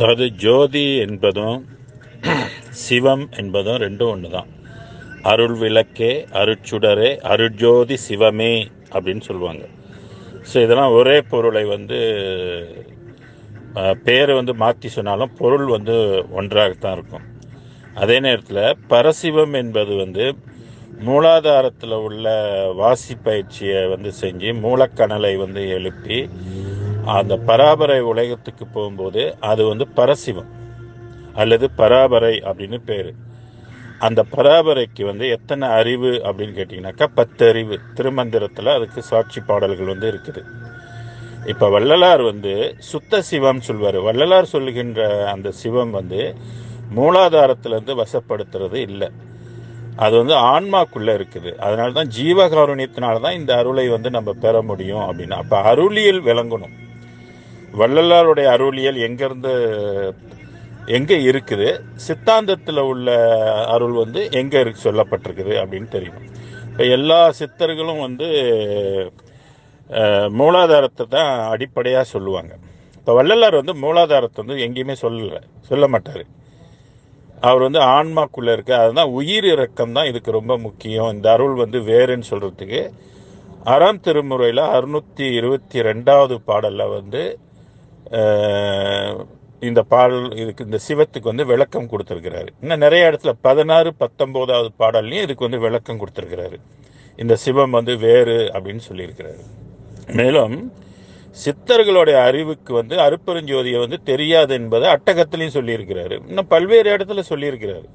அதாவது ஜோதி என்பதும் சிவம் என்பதும் ரெண்டும் ஒன்று தான் அருள் விளக்கே அருட்சுடரே அருட்ஜோதி சிவமே அப்படின்னு சொல்லுவாங்க. ஸோ இதெல்லாம் ஒரே பொருளை வந்து பேரை வந்து மாற்றி சொன்னாலும் பொருள் வந்து ஒன்றாகத்தான் இருக்கும். அதே நேரத்தில் பரசிவம் என்பது வந்து மூலாதாரத்தில் உள்ள வாசி பயிற்சியை வந்து செஞ்சு மூலக்கணலை வந்து எழுப்பி அந்த பராபரை உலகத்துக்கு போகும்போது அது வந்து பரசிவம் அல்லது பராபரை அப்படின்னு பேர். அந்த பராபரைக்கு வந்து எத்தனை அறிவு அப்படின்னு கேட்டிங்கனாக்கா பத்து அறிவு திருமந்திரத்தில் அதுக்கு சாட்சி பாடல்கள் வந்து இருக்குது. இப்போ வள்ளலார் வந்து சுத்த சிவம் சொல்வார். வள்ளலார் சொல்லுகின்ற அந்த சிவம் வந்து மூலாதாரத்திலேருந்து வசப்படுத்துறது இல்லை. அது வந்து ஆன்மாக்குள்ளே இருக்குது. அதனால தான் ஜீவகாருண்யத்தினால தான் இந்த அருளை வந்து நம்ம பெற முடியும் அப்படின்னு. அப்போ அருளியல் விளங்கணும். வள்ளலாருடைய அருளியல் எங்கேருந்து எங்கே இருக்குது? சித்தாந்தத்தில் உள்ள அருள் வந்து எங்கே இருக்கு சொல்லப்பட்டிருக்குது அப்படின்னு தெரியும். இப்போ எல்லா சித்தர்களும் வந்து மூலாதாரத்தை தான் அடிப்படையாக சொல்லுவாங்க. இப்போ வள்ளலார் வந்து மூலாதாரத்தை வந்து எங்கேயுமே சொல்லலை சொல்ல மாட்டார். அவர் வந்து ஆன்மாக்குள்ளே இருக்க. அதுதான் உயிர் இறக்கம் தான் இதுக்கு ரொம்ப முக்கியம். இந்த அருள் வந்து வேறுன்னு சொல்கிறதுக்கு அறாம் திருமுறையில் அறுநூற்றி இருபத்தி ரெண்டாவது பாடலில் வந்து இந்த பாடல் இதுக்கு இந்த சிவத்துக்கு வந்து விளக்கம் கொடுத்துருக்கிறாரு. இன்னும் நிறைய இடத்துல பதினாறு பத்தொம்போதாவது பாடல்லையும் இதுக்கு வந்து விளக்கம் கொடுத்துருக்கிறாரு. இந்த சிவம் வந்து வேறு அப்படின்னு சொல்லியிருக்கிறாரு. மேலும் சித்தர்களுடைய அறிவுக்கு வந்து அருப்பெருஞ்சோதியை வந்து தெரியாது என்பதை அட்டகத்திலையும் சொல்லியிருக்கிறாரு. இன்னும் பல்வேறு இடத்துல சொல்லியிருக்கிறாரு.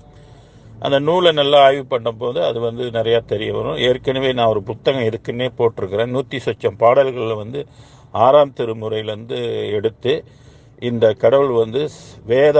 அந்த நூலை நல்லா ஆய்வு பண்ணும்போது அது வந்து நிறையா தெரிய வரும். ஏற்கனவே நான் ஒரு புத்தகம் இருக்குன்னே போட்டிருக்கிறேன். நூற்றி சொச்சம் பாடல்களில் வந்து ஆறாம் திருமுறையிலேருந்து எடுத்து இந்த கடவுள் வந்து வேத